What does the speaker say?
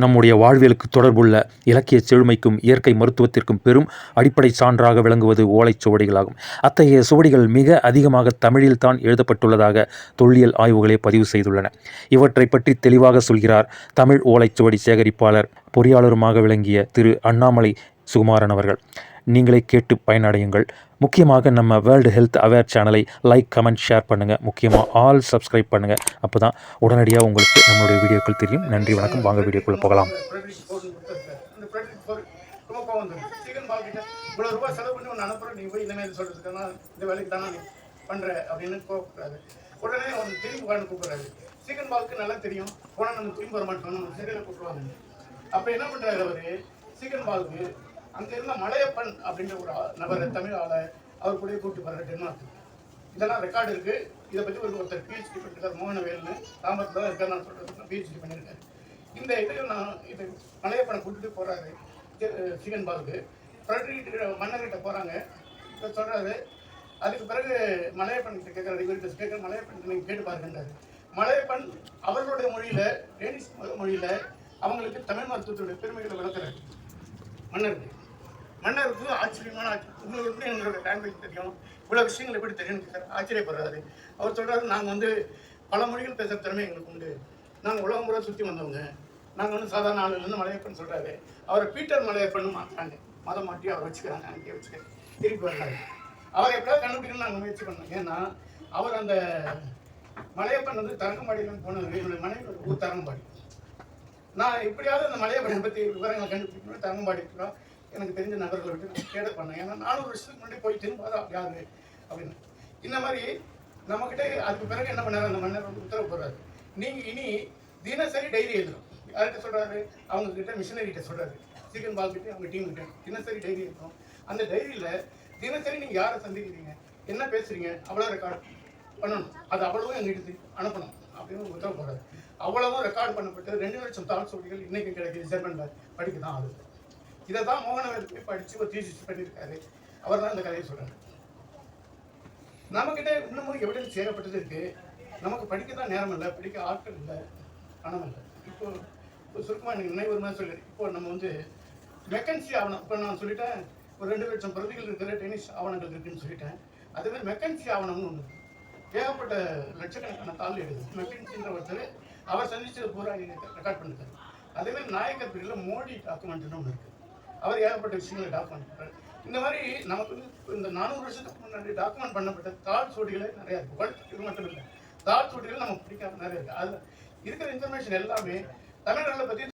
நம்முடைய வாழ்வியலுக்கு தொடர்புள்ள இலக்கிய செழுமைக்கும் இயற்கை மருத்துவத்திற்கும் பெரும் அடிப்படை சான்றாக விளங்குவது ஓலைச் சுவடிகளாகும். அத்தகைய சுவடிகள் மிக அதிகமாக தமிழில்தான் எழுதப்பட்டுள்ளதாக தொல்லியல் ஆய்வுகளே பதிவு செய்துள்ளன. இவற்றை பற்றி தெளிவாக சொல்கிறார் தமிழ் ஓலைச்சுவடி சேகரிப்பாளர் பொறியாளருமாக விளங்கிய திரு அண்ணாமலை சுகுமாரன் அவர்கள் நீங்களே கேட்டு பயனடையுங்கள். முக்கியமாக நம்ம வேர்ல்டு ஹெல்த் அவேர் சேனலை லைக் கமெண்ட் ஷேர் பண்ணுங்கள் முக்கியமாக ஆல் சப்ஸ்கிரைப் பண்ணுங்கள் அப்போ தான் உடனடியாக உங்களுக்கு நம்மளுடைய வீடியோக்கள் தெரியும். நன்றி வணக்கம். வாங்க வீடியோக்குள்ளே போகலாம். இவ்வளோ ரூபாய் செலவு பண்ணி ஒன்று அனுப்புகிறேன் நீ போய் இனிமேல் சொல்கிறதுக்கான இந்த வேலைக்கு தானே நீ பண்ணுற அப்படின்னு கோவப்படுறாரு உடனே அவன் திரும்பி வான்னு கூப்பிட்றாரு சிக்கன் பாலுக்கு நல்லா தெரியும் போனால் நம்ம திரும்பி வர மாட்டோம் நம்ம சரியில் கூப்பிடுவாங்க அப்போ என்ன பண்ணுறாரு அவர் சிக்கன் பாலுக்கு அங்கே இருந்த மலையப்பன் அப்படின்ற ஒரு நபர் தமிழ் ஆளை அவர் கூட கூப்பிட்டு போகிறாரு டென்மார்க்கு இதெல்லாம் ரெக்கார்டு இருக்கு. இதை பற்றி ஒரு ஒருத்தர் பிஹெச்டி பண்ணிருக்கார் மோகனவேல்னு. தாமரத்தில் தான் இருக்கார் நான் சொல்றது பிஹெச்டி பண்ணியிருக்காரு இந்த இதில் நான் இது மலையப்பனை கூட்டிட்டு போகிறாரு சிகன் பாலுக்கு. பிரட்டிட்டு மன்னர்கிட்ட போகிறாங்க இப்போ சொல்கிறாரு அதுக்கு பிறகு மலையப்பன் கிட்ட கேட்கறாரு இவர்கிட்ட கேட்குற மலையப்பன் நீங்கள் கேட்டு பாருங்கன்றாரு. மலையப்பன் அவர்களுடைய மொழியில் டேனிஷ் மொழியில் அவங்களுக்கு தமிழ் மருத்துவத்துடைய பெருமைகளை விளக்குறாரு மன்னருக்கு. மன்னருக்கு ஆச்சரியமான உங்களுக்கு எங்களோட லாங்குவேஜ் தெரியும்? இவ்வளோ விஷயங்கள் எப்படி தெரியும் ஆச்சரியப்படுறாரு. அவர் சொல்கிறாரு நாங்கள் வந்து பல மொழிகள் பேசுகிற திறமை எங்களுக்கு உண்டு. நாங்கள் உலகம் முறை சுற்றி வந்தவங்க. நாங்கள் வந்து சாதாரண ஆளுலேருந்து மலையப்பன் சொல்கிறாரு அவரை பீட்டர் மலையப்பன் மாற்றாங்க மதம் மாட்டி அவர் வச்சுக்கிறாங்க அங்கேயே வச்சுக்க திருப்பி வர்றாரு. அவரை எப்படியாவது கண்டுபிடிக்கணும்னு நாங்கள் முயற்சி பண்ணோம். ஏன்னா அவர் அந்த மலையப்பன் வந்து தரங்கம்பாடியில போனது என்னுடைய மனைவி ஊர் தரங்கம்பாடி. நான் எப்படியாவது அந்த மலையப்பனை பற்றி விவரங்களை கண்டுபிடிக்கணும் தரங்கம்பாடி இருக்கிறோம் எனக்கு தெரிஞ்ச நபர்களை விட்டு நான் கேட பண்ணேன். ஏன்னா நானூறு வருஷத்துக்கு முன்னாடி போய் திரும்பாத யாரு அப்படின்னு. இந்த மாதிரி நம்மக்கிட்ட அதுக்கு பிறகு என்ன பண்ணார்? அந்த மன்னர் வந்து உத்தரவு போடுறாரு. நீங்கள் இனி தினசரி டைரி எழுதணும். யார்கிட்ட சொல்கிறாரு அவங்க மிஷினரிகிட்ட சொல்கிறாரு சிக்கன் பால் கிட்டே அவங்க டீம் கிட்ட தினசரி டைரி இருக்கும் அந்த டைரியில் தினசரி நீங்கள் யாரை சந்திக்கிறீங்க? என்ன பேசுகிறீங்க அவ்வளோ ரெக்கார்ட் பண்ணணும். அது அவ்வளவும் எங்கிட்டு அனுப்பணும் அப்படின்னு உத்தரவு போடுறாரு. அவ்வளவும் ரெக்கார்ட் பண்ணப்பட்டு ரெண்டு லட்சம் தாழ் சோடிகள் இன்னைக்கு கிடைக்குது. ஜெர்மன்ல படிக்க தான் ஆகுது. இதை தான் மோகனவேல் போய் படிச்சு ஒரு தீசிஸ் பண்ணியிருக்காரு. அவர் தான் இந்த கதையை சொல்கிறார் நம்மக்கிட்ட இன்னமும் எவிடன்ஸ் சேரப்பட்டது இருக்கு. நமக்கு படிக்க தான் நேரம் இல்லை படிக்க ஆட்கள் இல்லை பணம் இல்லை. இப்போ இப்போ சுருக்கமாக எனக்கு நினைவு மாதிரி சொல்லி இப்போ நம்ம வந்து மெக்கன்சி ஆவணம் இப்போ நான் சொல்லிட்டேன் ஒரு ரெண்டு லட்சம் பிரதிகள் இருக்கிற டென்னிஸ் ஆவணங்கள் இருக்குன்னு சொல்லிட்டேன். அதே மாதிரி மெக்கன்சி ஆவணம்னு ஒன்று ஏகப்பட்ட லட்சக்கணக்கான தாள் எழுது. மெக்கன்சின்ற ஒருத்தர் அவர் சந்திச்சது பூரா ரெக்கார்ட் பண்ணிருக்காரு. அதே மாதிரி நாயக்கர் பிரிவில் மோடி டாக்குமெண்ட்னு ஒன்று இருக்குது அவர் ஏகப்பட்ட விஷயங்களை டாக்குமெண்ட் பண்ணுறாரு இந்த மாதிரி நமக்கு வந்து இந்த நானூறு வருஷத்துக்கு முன்னாடி டாக்குமெண்ட் பண்ணப்பட்ட தாள் சோடிகளே நிறைய இருக்கு. வேர்ல்ட் இது மட்டும் இல்லை. தாள் சோடிகள் நமக்கு பிடிக்காம நிறைய இருக்கு. அதில் இருக்கிற இன்ஃபர்மேஷன் எல்லாமே தமிழர்களை பற்றி